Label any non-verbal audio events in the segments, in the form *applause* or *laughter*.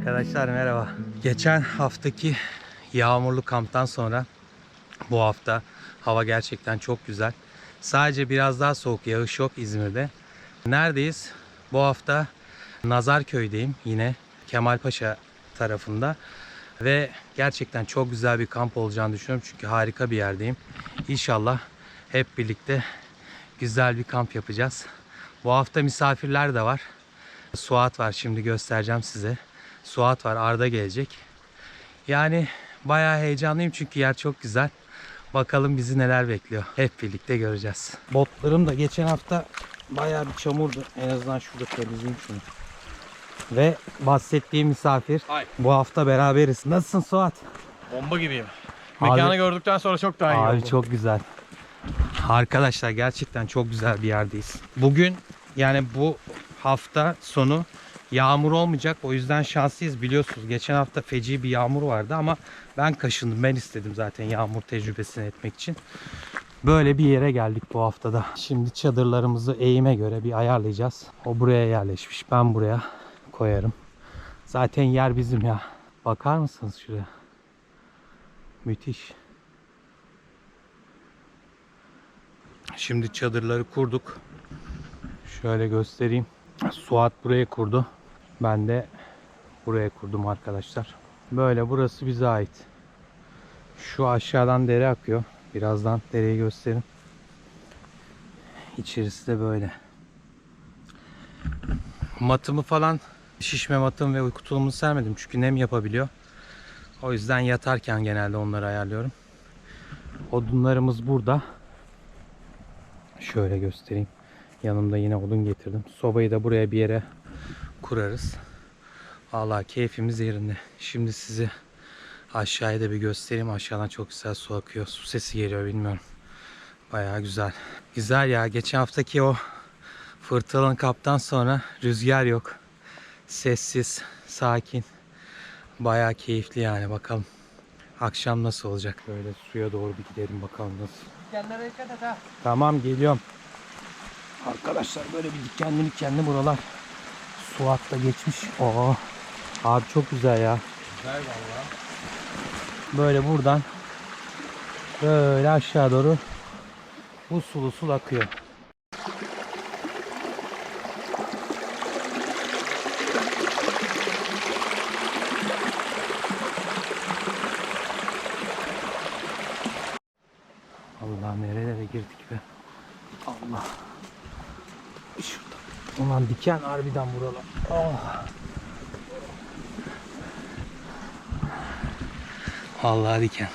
Arkadaşlar merhaba. Geçen haftaki yağmurlu kamptan sonra bu hafta hava gerçekten çok güzel. Sadece biraz daha soğuk yağış yok İzmir'de. Neredeyiz? Bu hafta Nazarköy'deyim yine Kemalpaşa tarafında. Ve gerçekten çok güzel bir kamp olacağını düşünüyorum çünkü harika bir yerdeyim. İnşallah hep birlikte güzel bir kamp yapacağız. Bu hafta misafirler de var. Suat var şimdi göstereceğim size. Suat var Arda gelecek. Yani bayağı heyecanlıyım çünkü yer çok güzel. Bakalım bizi neler bekliyor. Hep birlikte göreceğiz. Botlarım da geçen hafta bayağı bir çamurdu. En azından şurada temizleyeyim şunu. Ve bahsettiğim misafir. Hay. Bu hafta beraberiz. Nasılsın Suat? Bomba gibiyim. Abi- Mekanı gördükten sonra çok daha iyi Abi oldu. çok güzel. Arkadaşlar gerçekten çok güzel bir yerdeyiz. Bugün yani bu hafta sonu yağmur olmayacak. O yüzden şanslıyız biliyorsunuz. Geçen hafta feci bir yağmur vardı ama ben kaşındım. Ben istedim zaten yağmur tecrübesini etmek için. Böyle bir yere geldik bu haftada. Şimdi çadırlarımızı eğime göre bir ayarlayacağız. O buraya yerleşmiş. Ben buraya koyarım. Zaten yer bizim ya. Bakar mısınız şuraya? Müthiş. Şimdi çadırları kurduk. Şöyle göstereyim. Suat buraya kurdu. Ben de buraya kurdum arkadaşlar. Böyle burası bize ait. Şu aşağıdan dere akıyor. Birazdan dereyi göstereyim. İçerisi de böyle. Matımı falan şişme matım ve uyku tulumumu sermedim çünkü nem yapabiliyor. O yüzden yatarken genelde onları ayarlıyorum. Odunlarımız burada. Şöyle göstereyim. Yanımda yine odun getirdim. Sobayı da buraya bir yere kurarız. Vallahi keyfimiz yerinde. Şimdi sizi aşağıya da bir göstereyim. Aşağıdan çok güzel su akıyor. Su sesi geliyor bilmiyorum. Bayağı güzel. Güzel ya. Geçen haftaki o fırtınalı kaptan sonra rüzgar yok. Sessiz, sakin. Bayağı keyifli yani bakalım. Akşam nasıl olacak? Böyle suya doğru bir gidelim bakalım nasıl. Kendine dikkat et ha. Tamam geliyorum. Arkadaşlar böyle bir dikenli dikenli buralar. Suat da geçmiş. Oo. Abi çok güzel ya. Güzel valla. Böyle buradan böyle aşağı doğru usul usul akıyor. Allah nerelere girdik be. Allah. Ulan diken harbiden buralar. Oh. Vallahi diken.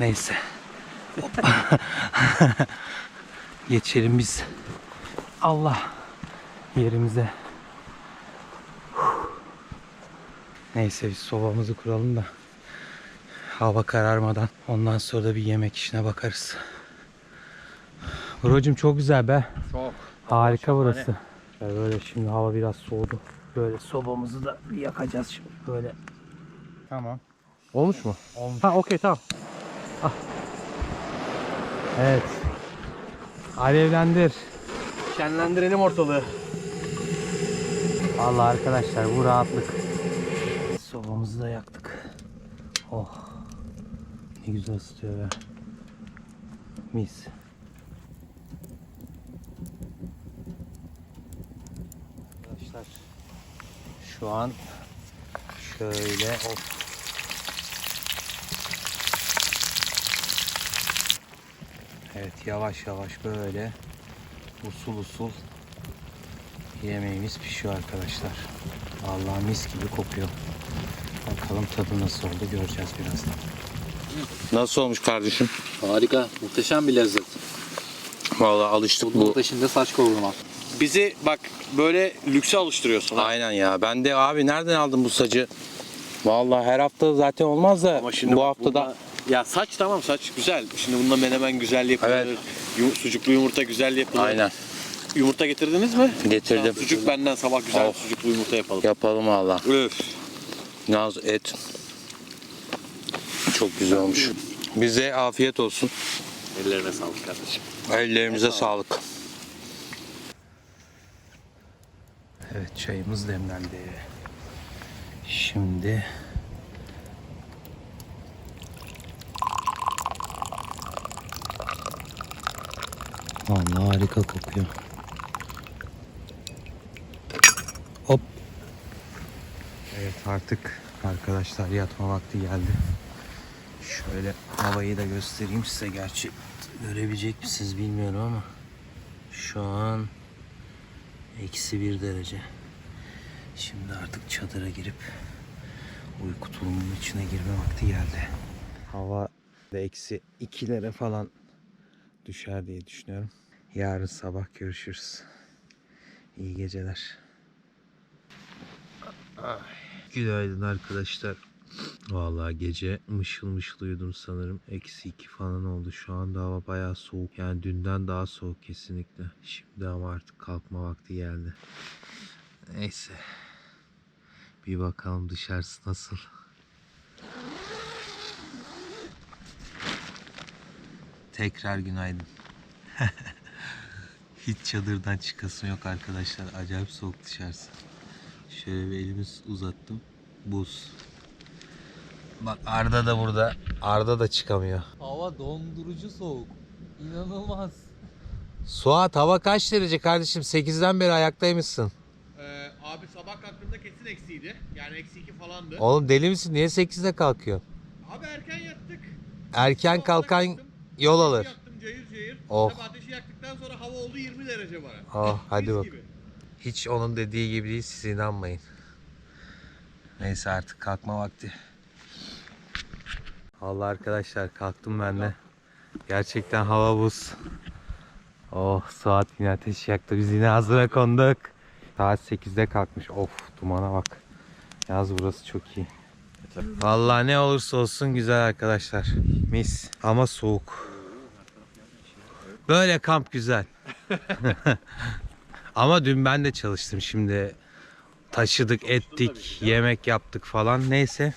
Neyse. *laughs* Geçelim biz. Allah. Yerimize. Neyse biz sobamızı kuralım da. Hava kararmadan. Ondan sonra da bir yemek işine bakarız. Brocum çok güzel be. Çok. Harika burası. Ya Böyle şimdi hava biraz soğudu. Böyle sobamızı da bir yakacağız şimdi böyle. Tamam. Olmuş mu? Olmuş. Ha okey tamam. Ah. Evet. Alevlendir. Şenlendirelim ortalığı. Vallahi arkadaşlar bu rahatlık. Sobamızı da yaktık. Oh. Ne güzel ısıtıyor be. Mis. Arkadaşlar şu an şöyle of. Evet yavaş yavaş böyle usul usul Yemeğimiz pişiyor arkadaşlar. Vallahi mis gibi kokuyor. Bakalım tadı nasıl oldu göreceğiz birazdan. Nasıl olmuş kardeşim? Harika, muhteşem bir lezzet. Vallahi alıştık Bunun peşinde saç kavurma. Bizi bak böyle lükse alıştırıyorsun. ha. Aynen ya. Ben de abi nereden aldın bu sacı? Vallahi her hafta zaten olmaz da Ama şimdi bu bak hafta da bunda- ya saç tamam saç güzel. Şimdi bunda menemen güzel yapılır. Evet. Yu- sucuklu yumurta güzel yapılır. aynen Yumurta getirdiniz mi? getirdim. Tamam, sucuk benden sabah güzel Of. sucuklu yumurta yapalım. Yapalım valla. Öf. Naz et. Çok güzel olmuş. Bize afiyet olsun. Ellerine sağlık kardeşim. Ellerimize sağlık. Evet çayımız demlendi. Şimdi Vallahi harika kokuyor. Hop. Evet artık arkadaşlar yatma vakti geldi. Şöyle havayı da göstereyim size. Gerçi görebilecek misiniz bilmiyorum ama şu an eksi bir derece. Şimdi artık çadıra girip uyku tulumunun içine girme vakti geldi. Hava da eksi ikilere falan düşer diye düşünüyorum. Yarın sabah görüşürüz. İyi geceler. Ay, Günaydın arkadaşlar. Vallahi gece mışıl mışıl uyudum sanırım. Eksi iki falan oldu. Şu anda hava bayağı soğuk. Yani dünden daha soğuk kesinlikle. Şimdi ama artık kalkma vakti geldi. Neyse. Bir bakalım dışarısı nasıl. Tekrar günaydın. *laughs* Hiç çadırdan çıkasım yok arkadaşlar. Acayip soğuk dışarısı. Şöyle bir elimiz uzattım. Buz. Bak Arda da burada. Arda da çıkamıyor. Hava dondurucu soğuk. İnanılmaz. Suat hava kaç derece kardeşim? 8'den beri ayaktaymışsın. Ee, abi sabah kalktığımda kesin eksiydi. Yani eksi 2 falandı. Oğlum deli misin? Niye 8'de kalkıyor? Abi erken yattık. Erken Sabahına kalkan kalktım, yol alır. Yaktım cayır cayır. Oh. Tabii ateşi yaktıktan sonra hava oldu 20 derece bana. Oh, hadi Mis bak. gibi. Hiç onun dediği gibi değil siz inanmayın. Neyse artık kalkma vakti. Allah arkadaşlar kalktım ben de. Gerçekten hava buz. Oh saat yine ateş yaktı. Biz yine hazıra konduk. Saat 8'de kalkmış. Of dumana bak. Yaz burası çok iyi. Vallahi ne olursa olsun güzel arkadaşlar. Mis ama soğuk. Böyle kamp güzel. *laughs* Ama dün ben de çalıştım şimdi. Taşıdık, ettik, yemek yaptık falan. Neyse.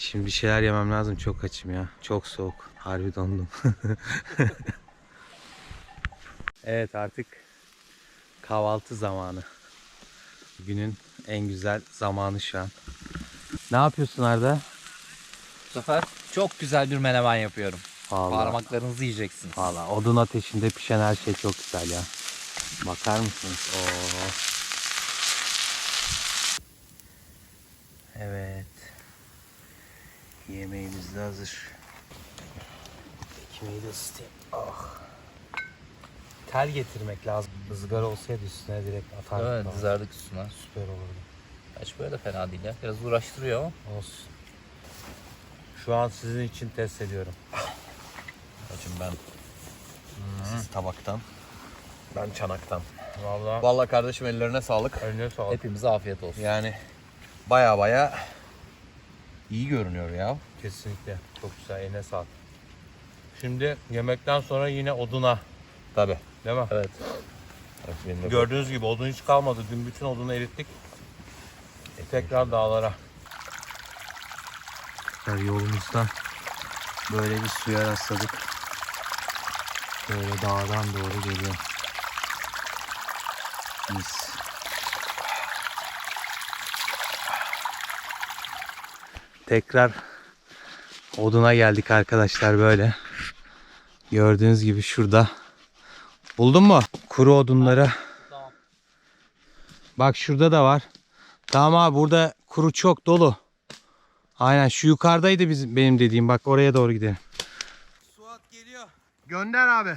Şimdi bir şeyler yemem lazım. Çok açım ya. Çok soğuk. Harbi dondum. *laughs* evet artık kahvaltı zamanı. Günün en güzel zamanı şu an. Ne yapıyorsun Arda? Bu sefer çok güzel bir menemen yapıyorum. Vallahi. Parmaklarınızı yiyeceksiniz. Valla odun ateşinde pişen her şey çok güzel ya. Bakar mısınız? Oo. Evet. Yemeğimiz de hazır. Ekmeği de ısıtayım. Oh. Tel getirmek lazım. Izgara olsaydı üstüne direkt atardık. Evet falan. dizerdik üstüne. Süper olurdu. Kaç böyle de fena değil ya. Biraz uğraştırıyor ama. Olsun. Şu an sizin için test ediyorum. Hacım ben siz tabaktan. Ben çanaktan. Vallahi Vallahi kardeşim ellerine sağlık. önüne sağlık. Hepimize afiyet olsun. Yani baya baya iyi görünüyor ya. Kesinlikle. Çok güzel. Eline sağlık. Şimdi yemekten sonra yine oduna. Tabi. Değil mi? Evet. Gördüğünüz gibi odun hiç kalmadı. Dün bütün odunu erittik. E, tekrar dağlara. Yolumuzdan böyle bir suya rastladık. Böyle dağdan doğru geliyor. Mis. Tekrar oduna geldik arkadaşlar böyle. Gördüğünüz gibi şurada. Buldun mu? Kuru odunları. Tamam. Bak şurada da var. Tamam abi burada kuru çok dolu. Aynen şu yukarıdaydı bizim benim dediğim. Bak oraya doğru gidelim. Suat geliyor. Gönder abi.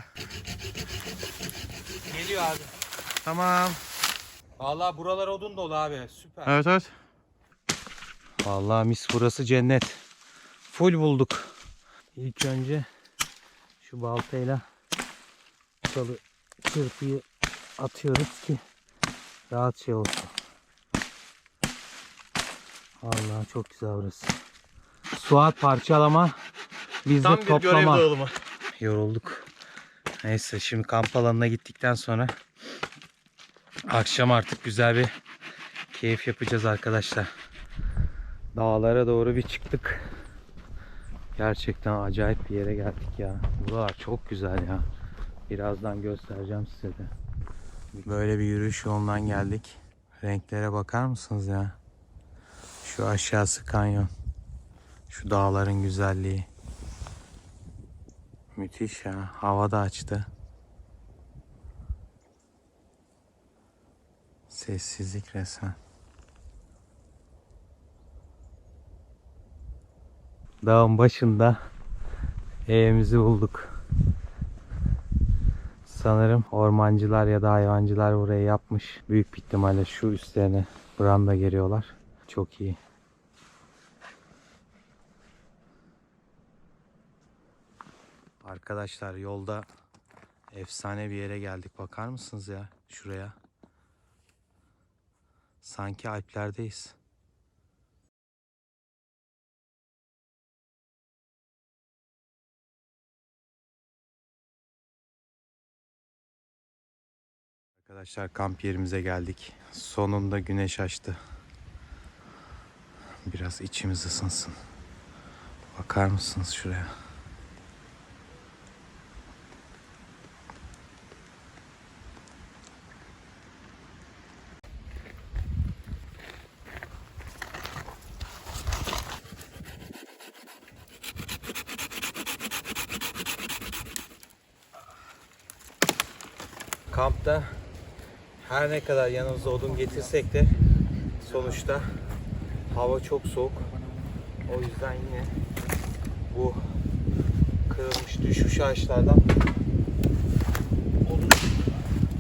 Geliyor abi. Tamam. Vallahi buralar odun dolu abi. Süper. Evet evet. Vallahi mis burası cennet. Full bulduk. İlk önce şu baltayla çalı çırpıyı atıyoruz ki rahat şey olsun. Allah çok güzel burası. Suat parçalama. Biz de toplama. Yorulduk. Neyse şimdi kamp alanına gittikten sonra akşam artık güzel bir keyif yapacağız arkadaşlar. Dağlara doğru bir çıktık. Gerçekten acayip bir yere geldik ya. Buralar çok güzel ya. Birazdan göstereceğim size de. Böyle bir yürüyüş yolundan geldik. Renklere bakar mısınız ya? Şu aşağısı kanyon. Şu dağların güzelliği. Müthiş ya. Hava da açtı. Sessizlik resmen. Dağın başında evimizi bulduk. Sanırım ormancılar ya da hayvancılar burayı yapmış. Büyük bir ihtimalle şu üstlerine branda geliyorlar. Çok iyi. Arkadaşlar yolda efsane bir yere geldik. Bakar mısınız ya şuraya? Sanki Alplerdeyiz. Arkadaşlar kamp yerimize geldik. Sonunda güneş açtı. Biraz içimiz ısınsın. Bakar mısınız şuraya? Kampta her ne kadar yanımıza odun getirsek de sonuçta hava çok soğuk. O yüzden yine bu kırılmış düşmüş ağaçlardan odun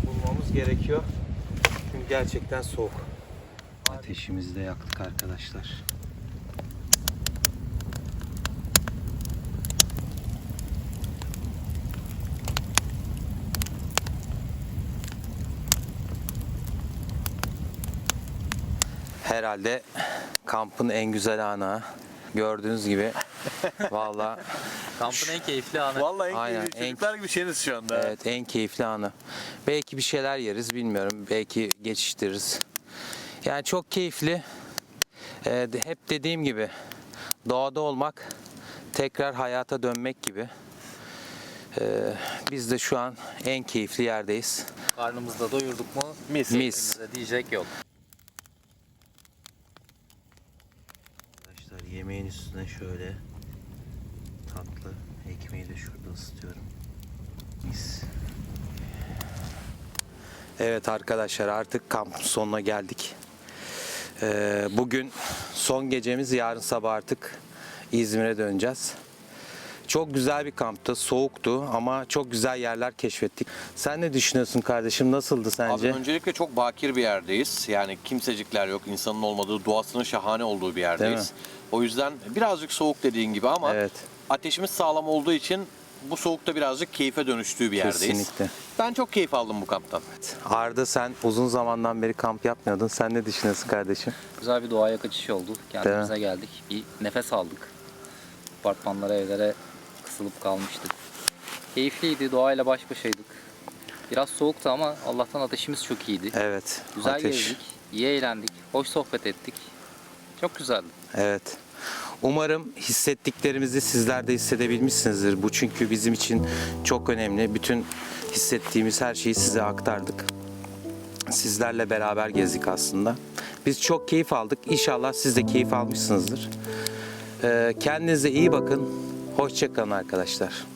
bulmamız gerekiyor. Çünkü gerçekten soğuk. Ateşimizi de yaktık arkadaşlar. Herhalde kampın en güzel anı. Gördüğünüz gibi valla *laughs* Kampın en keyifli anı. Vallahi en Aynen, keyifli en- çocuklar gibi şeyiniz şu anda. evet en keyifli anı. Belki bir şeyler yeriz bilmiyorum. Belki geçiştiririz. Yani çok keyifli. Ee, de- hep dediğim gibi doğada olmak tekrar hayata dönmek gibi. Ee, biz de şu an en keyifli yerdeyiz. Karnımızı da doyurduk mu Mis. Mis. diyecek yok. Arkadaşlar yemeğin üstüne şöyle tatlı ekmeği de şurada ısıtıyorum. Mis. Evet arkadaşlar artık kampın sonuna geldik. Ee, bugün son gecemiz yarın sabah artık İzmir'e döneceğiz. Çok güzel bir kamptı, soğuktu ama çok güzel yerler keşfettik. Sen ne düşünüyorsun kardeşim? Nasıldı sence? Abi öncelikle çok bakir bir yerdeyiz. Yani kimsecikler yok, insanın olmadığı, doğasının şahane olduğu bir yerdeyiz. O yüzden birazcık soğuk dediğin gibi ama Evet. ateşimiz sağlam olduğu için bu soğukta birazcık keyfe dönüştüğü bir yerdeyiz. Kesinlikle. Ben çok keyif aldım bu kamptan. Arda sen uzun zamandan beri kamp yapmıyordun. Sen ne düşünüyorsun kardeşim? Güzel bir doğaya kaçış oldu. Kendimize geldik. Bir nefes aldık. Apartmanlara, evlere kısılıp kalmıştık. Keyifliydi. Doğayla baş başaydık. Biraz soğuktu ama Allah'tan ateşimiz çok iyiydi. Evet. Güzel ateş. gezdik. iyi eğlendik. Hoş sohbet ettik. Çok güzeldi. Evet. Umarım hissettiklerimizi sizler de hissedebilmişsinizdir. Bu çünkü bizim için çok önemli. Bütün hissettiğimiz her şeyi size aktardık. Sizlerle beraber gezdik aslında. Biz çok keyif aldık. İnşallah siz de keyif almışsınızdır. Ee, kendinize iyi bakın. Hoşçakalın arkadaşlar.